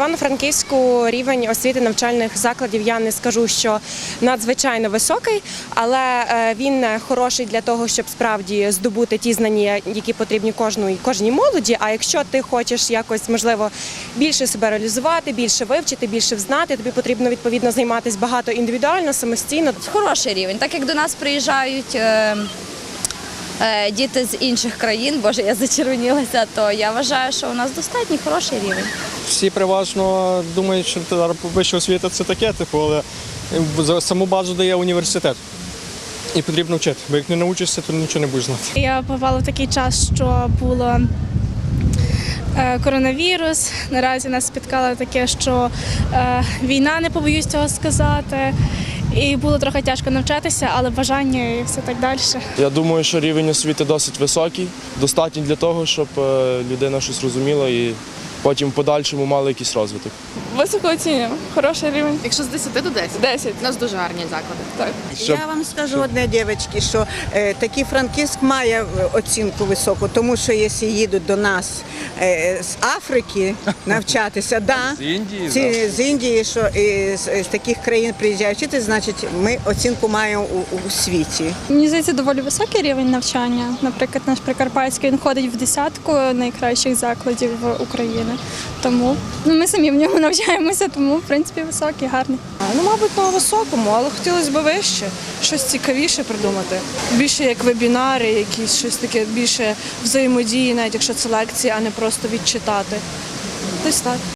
Івано-Франківську рівень освіти навчальних закладів я не скажу, що надзвичайно високий, але е, він хороший для того, щоб справді здобути ті знання, які потрібні кожній кожній молоді. А якщо ти хочеш якось можливо більше себе реалізувати, більше вивчити, більше взнати, тобі потрібно відповідно займатися багато індивідуально, самостійно. Хороший рівень. Так як до нас приїжджають е, е, діти з інших країн, боже, я зачервонілася, то я вважаю, що у нас достатньо хороший рівень. Всі переважно думають, що вища освіта це таке, типу, але за саму базу дає університет. І потрібно вчити, бо як не навчишся, то нічого не будеш знати. Я попала в такий час, що було е, коронавірус. Наразі нас спіткало таке, що е, війна, не побоюсь цього сказати. І було трохи тяжко навчатися, але бажання і все так далі. Я думаю, що рівень освіти досить високий, достатній для того, щоб е, людина щось розуміла і потім в подальшому мала якийсь розвиток. Високо оцінюємо. Хороший рівень. Якщо з 10 до 10? 10. У нас дуже гарні заклади. Так. Я вам скажу одне, дівчатки, що е, такий Франківськ має е, оцінку високу, тому що якщо їдуть до нас е, з Африки навчатися, да, З Індії, ці, з Індії, що і з, з таких країн приїжджають вчити, значить ми оцінку маємо у, у світі. Мені здається, доволі високий рівень навчання. Наприклад, наш Прикарпатський він ходить в десятку найкращих закладів України. Тому ну, ми самі в ньому навчаємося, тому в принципі високий, гарний. Ну, мабуть, на високому, але хотілося б вище. Щось цікавіше придумати. Більше як вебінари, якісь щось таке більше взаємодії, навіть якщо це лекції, а не просто відчитати. Десь так.